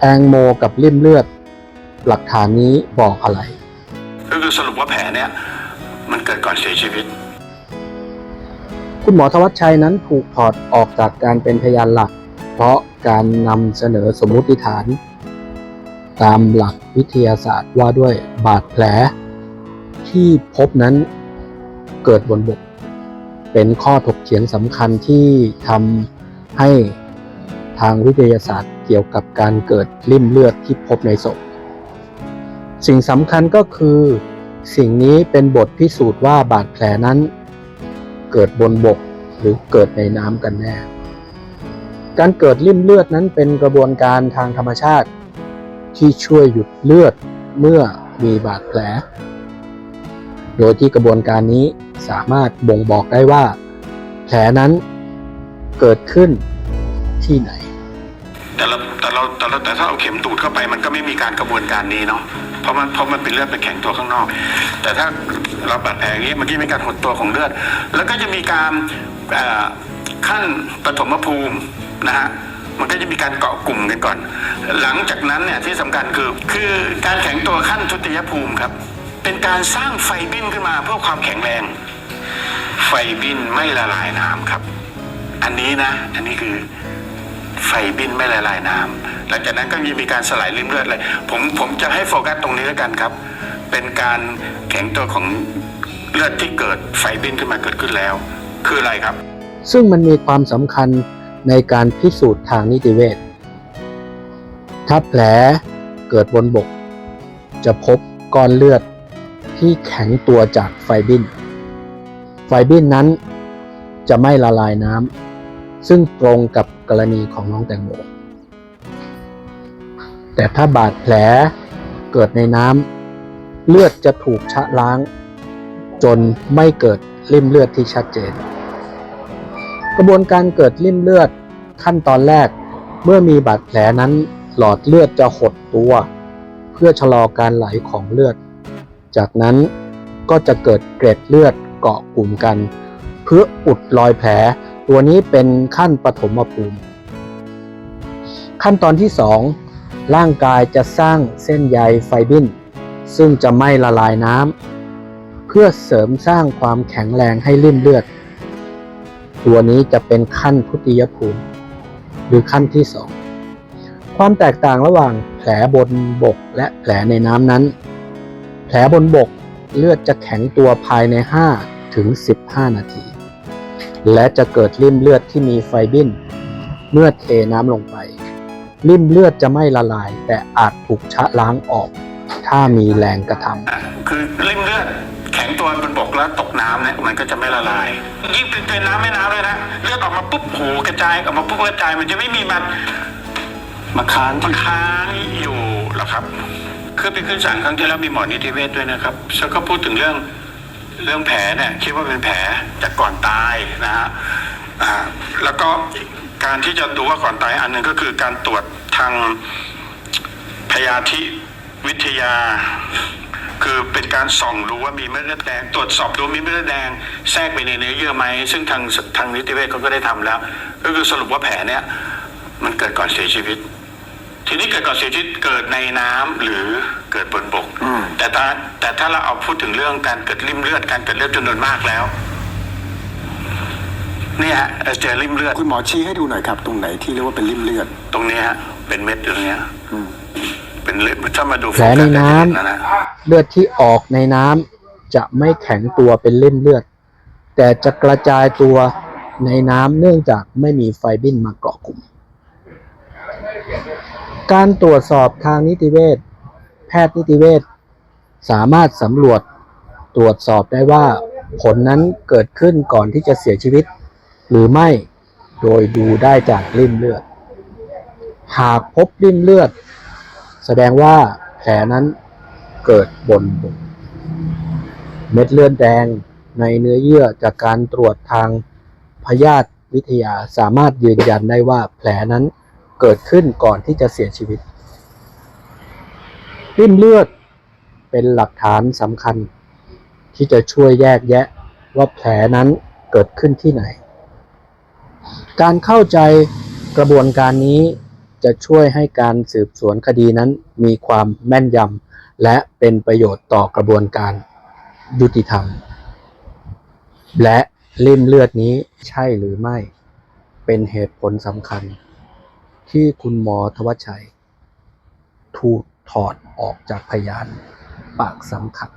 แตงโมกับริ่มเลือด หลักฐานนี้บอกอะไร ก็คือสรุปว่าแผลเนี่ย มันเกิดก่อนเสียชีวิต คุณหมอธวัชชัยนั้นถูกถอดออกจากการเป็นพยานหลัก เพราะการนำเสนอสมมุติฐาน ตามหลักวิทยาศาสตร์ว่าด้วยบาดแผล ที่พบนั้นเกิดบนบก เป็นข้อถกเถียงสำคัญที่ทำให้ทางวิทยาศาสตร์ เกี่ยวกับการเกิดริ่มเลือดที่พบในศพ สิ่งสำคัญก็คือ สิ่งนี้เป็นบทพิสูจน์ว่าบาดแผลนั้น เกิดบนบกหรือเกิดในน้ำกันแน่ การเกิดริ่มเลือดนั้นเป็นกระบวนการทางธรรมชาติ ที่ช่วยหยุดเลือดเมื่อมีบาดแผล โดยที่กระบวนการนี้สามารถบ่งบอกได้ว่า แผลนั้นเกิดขึ้นที่ไหน แต่ถ้าเอาเข็มดูดเข้าไปมันก็ไม่มีการกระบวนการนี้เนาะเพราะมันเพราะมันเป็นเลือดไปแข็งตัวข้างนอก แต่ถ้าเราบาดแผลอย่างนี้เมื่อกี้มีการหดตัวของเลือด แล้วก็จะมีการขั้นปฐมภูมินะฮะมันก็จะมีการเกาะกลุ่มกันก่อน หลังจากนั้นเนี่ยที่สำคัญคือคือการแข็งตัวขั้นทุติยภูมิครับ เป็นการสร้างไฟบินขึ้นมาเพื่อความแข็งแรง ไฟบินไม่ละลายน้ำครับ อันนี้นะ อันนี้คือไฟบินไม่ละลายน้ำ หลังจากนั้นก็มีมีการสลายริ่มเลือดเลยผมผมจะให้โฟกัสตรงนี้แล้วกันครับ เป็นการแข็งตัวของเลือดที่เกิดไฟบินขึ้นมาเกิดขึ้นแล้ว คืออะไรครับ ซึ่งมันมีความสำคัญในการพิสูจน์ทางนิติเวชถ้าแผลเกิดบนบก จะพบก้อนเลือดที่แข็งตัวจากไฟบิน ไฟบินนั้นจะไม่ละลายน้ำซึ่งตรงกับกรณีของน้องแตงโม แต่ถ้าบาดแผลเกิดในน้ำเลือดจะถูกชะล้าง จนไม่เกิดริ่มเลือดที่ชัดเจน กระบวนการเกิดริ่มเลือดขั้นตอนแรก เมื่อมีบาดแผลนั้น หลอดเลือดจะหดตัว เพื่อชะลอการไหลของเลือด จากนั้นก็จะเกิดเกร็ดเลือดเกาะกลุ่มกัน เพื่ออุดรอยแผล ตัวนี้เป็นขั้นปฐมภูมิ ขั้นตอนที่ 2 ร่างกายจะสร้างเส้นใยไฟบินซึ่งจะไม่ละลายน้ำเพื่อเสริมสร้างความแข็งแรงให้ริ่มเลือด ตัวนี้จะเป็นขั้นทุติยภูมิหรือขั้นที่สองความแตกต่างระหว่างแผลบนบกและแผลในน้ำนั้น แผลบนบกเลือดจะแข็งตัวภายใน 5 ถึง 15 นาที และจะเกิดริ่มเลือดที่มีไฟบินเมื่อเทน้ำลงไป ริ่มเลือดจะไม่ละลาย แต่อาจถูกชะล้างออก ถ้ามีแรงกระทำอะคือริ่มเลือดแข็งตัวบนบกแล้วตกน้ำเนี่ยมันก็จะไม่ละลาย ยิ่งเป็นเป็นน้ำไม่น้ำเลยนะเลือดออกมาปุ๊บโหกระจายออกมาปุ๊บกระจายมันจะไม่มีมันมาค้างมาค้างอยู่หรอกครับคือไปขึ้นศาลครั้งที่แล้วมีหมอนิติเวชด้วยนะครับแล้วก็พูดถึงเรื่องเรื่องแผลเนี่ยคิดว่าเป็นแผลจากก่อนตายนะฮะอ่าแล้วก็ การที่จะดูว่าก่อนตายอันหนึ่งก็คือการตรวจทางพยาธิวิทยา คือเป็นการส่องดูว่ามีเม็ดเลือดแดง ตรวจสอบดูว่ามีเม็ดเลือดแดงแทรกไปในเนื้อเยื่อไหมซึ่งทางทางนิติเวชเขาก็ได้ทำแล้ว ก็คือสรุปว่าแผลเนี่ยมันเกิดก่อนเสียชีวิต ทีนี้เกิดก่อนเสียชีวิตเกิดในน้ำหรือเกิดบนบกแต่ถ้าแต่ถ้าเราเอาพูดถึงเรื่องการเกิดริ่มเลือดการเกิดเลือดจำนวนมากแล้ว เนี่ยฮะเจอริ่มเลือด คุณหมอชี้ให้ดูหน่อยครับ ตรงไหนที่เรียกว่าเป็นริ่มเลือด ตรงนี้ฮะเป็นเม็ดอยู่ตรงเนี้ยอืมเป็นเลือดถ้ามาดูแผลในน้ำโฟกัสจะเห็นะนะเลือดที่ออกในน้ำจะไม่แข็งตัวเป็นเล่มเลือด แต่จะกระจายตัวในน้ำเนื่องจากไม่มีไฟบินมาเกาะกลุ่ม การตรวจสอบทางนิติเวชแพทย์นิติเวชสามารถสำรวจตรวจสอบได้ว่าผลนั้นเกิดขึ้นก่อนที่จะเสียชีวิต หรือไม่ โดยดูได้จากริ่มเลือด หากพบริ่มเลือด แสดงว่าแผลนั้นเกิดบนบกเม็ดเลือดแดงในเนื้อเยื่อจากการตรวจทางพยาธิวิทยาสามารถยืนยันได้ว่าแผลนั้นเกิดขึ้นก่อนที่จะเสียชีวิต ริ่มเลือดเป็นหลักฐานสำคัญ ที่จะช่วยแยกแยะว่าแผลนั้นเกิดขึ้นที่ไหน การเข้าใจกระบวนการนี้จะช่วยให้การสืบสวนคดีนั้นมีความแม่นยำและเป็นประโยชน์ต่อกระบวนการยุติธรรม และริ่มเลือดนี้ใช่หรือไม่ เป็นเหตุผลสำคัญ ที่คุณหมอทวชชัย ถูกถอดออกจากพยานปากสำคัญ